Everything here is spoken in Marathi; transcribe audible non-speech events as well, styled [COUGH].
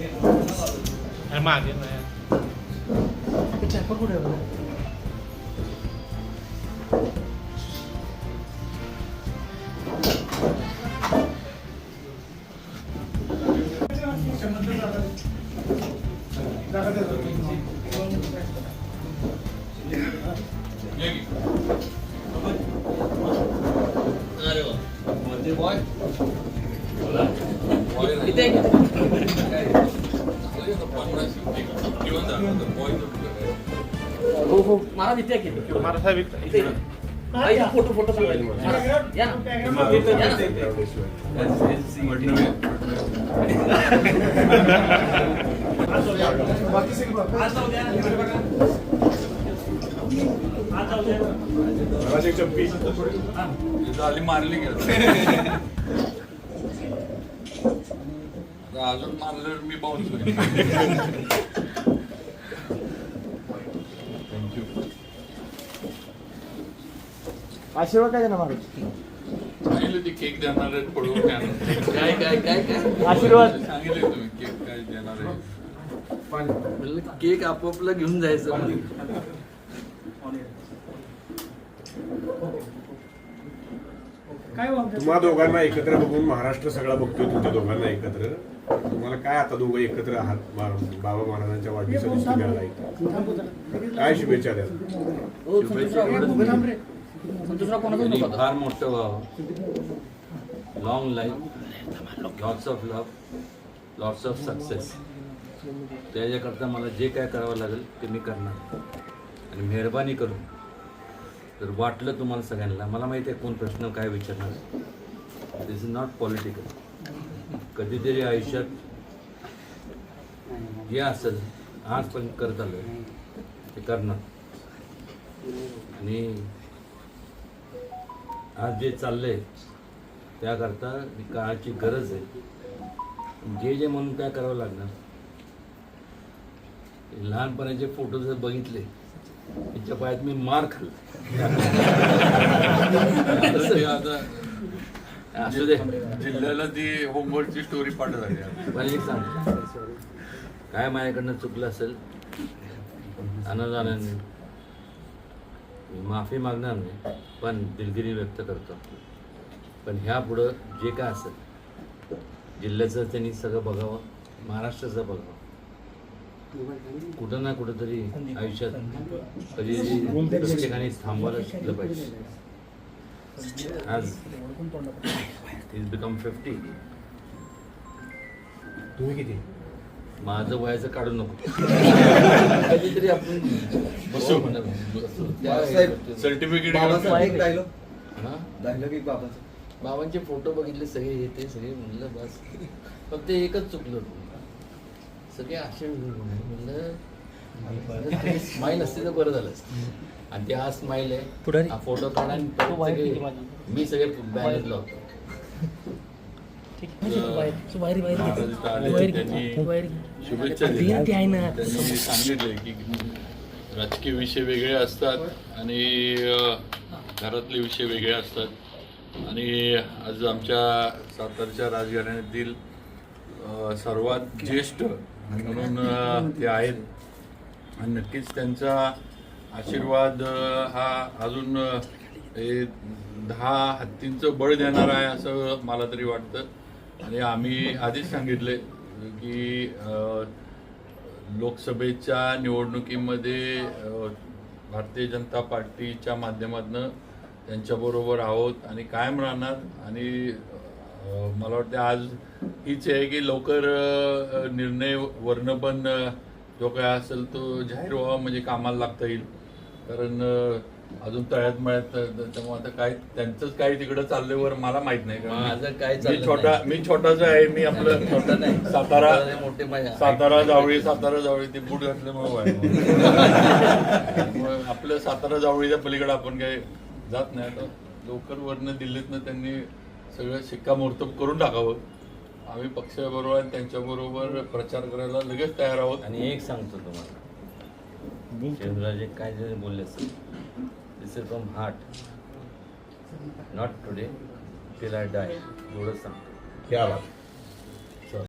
आणि मागे नाही हो हो मला तिथे की मला साहेब इकडे- आई, फोटो फोटो सांगा या ना या ना झाली मारली गेलं अजून मारल्यावर मी बाउन्स आशीर्वाद काय देणार महाराज सांगितलं ती केक देणार आहेत [LAUGHS] काय काय काय काय? आशीर्वाद. सांगितले तुम्ही केक काय देणार आहे म्हणलं केक आपोआपला घेऊन जायचं तुम्हा दोघांना एकत्र बघून महाराष्ट्र सगळा बघतोय तुमच्या दोघांना एकत्र. तुम्हाला काय आता दोघं एकत्र आहात? मा- बाबा महाराजांच्या मिळाला काय शुभेच्छा द्याल? हो संतोषराव कोणाचा फार मोठं व्हावं long life lots of love lots of success त्याच्याकरता मला जे काय करावं लागेल ते मी करणार. आणि मेहरबानी करून जर वाटलं तुम्हाला सगळ्यांना मला माहिती आहे कोण प्रश्न काय विचारणार. दिस इज नॉट पॉलिटिकल कधीतरी आयुष्यात जे असेल आज पण करत आलं ते करणार. आणि आज जे चाललंय त्याकरता काळाची गरज आहे. जे जे म्हणून काय करावं लागणार? लहानपणाचे फोटो जर बघितले त्यांच्या पायात मी मार खाल्ला. असू दे. जिल्ह्याला ती होमवर्कची स्टोरी पाठ झाली आता. पण एक सांग. काय माझ्याकडनं चुकलं असेल? अनादानाने मी माफी मागणार नाही. पण दिलगिरी व्यक्त करतो. पण ह्या पुढं जे काय असेल जिल्ह्याचं त्यांनी सगळं बघावं महाराष्ट्राचं बघावं. कुठं ना कुठंतरी आयुष्यात कधी प्रत्येकाने थांबवायला शिकलं पाहिजे. आज इज बिकम फिफ्टी तुम्ही किती? माझं वयाचं काढू नको. कधीतरी आपण बसू. सर्टिफिकेट डायलॉग हा? डायलॉग एक बाबाचा. बाबांचे फोटो बघितले सगळे हे ते सगळे. म्हणलं बस. फक्त एकच चुकलं. सगळे असे म्हणलं स्माईल असते तर बरं झालं असतं आणि ते हा स्माईल आहे. हा फोटो काढा मी सगळे बॅनर लावतो. महाराज इथं आले, त्यांनी शुभेच्छा दिल्या त्यांनी सांगितले की राजकीय विषय वेगळे असतात आणि घरातले विषय वेगळे असतात. आणि आज आमच्या सातारच्या राजघराण्यातील सर्वात ज्येष्ठ म्हणून ते आहेत. आणि नक्कीच त्यांचा आशीर्वाद हा अजून हे दहा हत्तींचं बळ देणार आहे असं मला तरी वाटतं. आणि आम्ही आधीच सांगितले की लोकसभेच्या निवडणुकीमध्ये भारतीय जनता पार्टीच्या माध्यमातून त्यांच्याबरोबर आहोत आणि कायम राहणार. आणि मला वाटतं आज हीच आहे की लवकर निर्णय वर्ण पण जो काय असेल तो जाहीर व्हावा म्हणजे कामाला लागता येईल. कारण अजून तळ्यात मळ्यात त्यामुळे आता काय त्यांचंच काही तिकडं चालल्यावर मला माहीत नाही. माझं काय मी छोटा. मी छोटाच आहे मी आपलं छोटा नाही. सातारा मोठे सातारा जावळी सातारा जावळी ते बूट घातल्यामुळे आपल्या सातारा जावळीच्या पलीकडे आपण काही जात नाही. आता लवकर वरनं दिल्लीतनं त्यांनी सगळं शिक्कामोर्तब करून टाकावं. आम्ही पक्षाबरोबर आणि त्यांच्याबरोबर प्रचार करायला लगेच तयार आहोत. आणि एक सांगतो तुम्हाला. शिवराजे काय जरी बोलले असेल This is from heart. Not today, till I die. Guru Kya baat?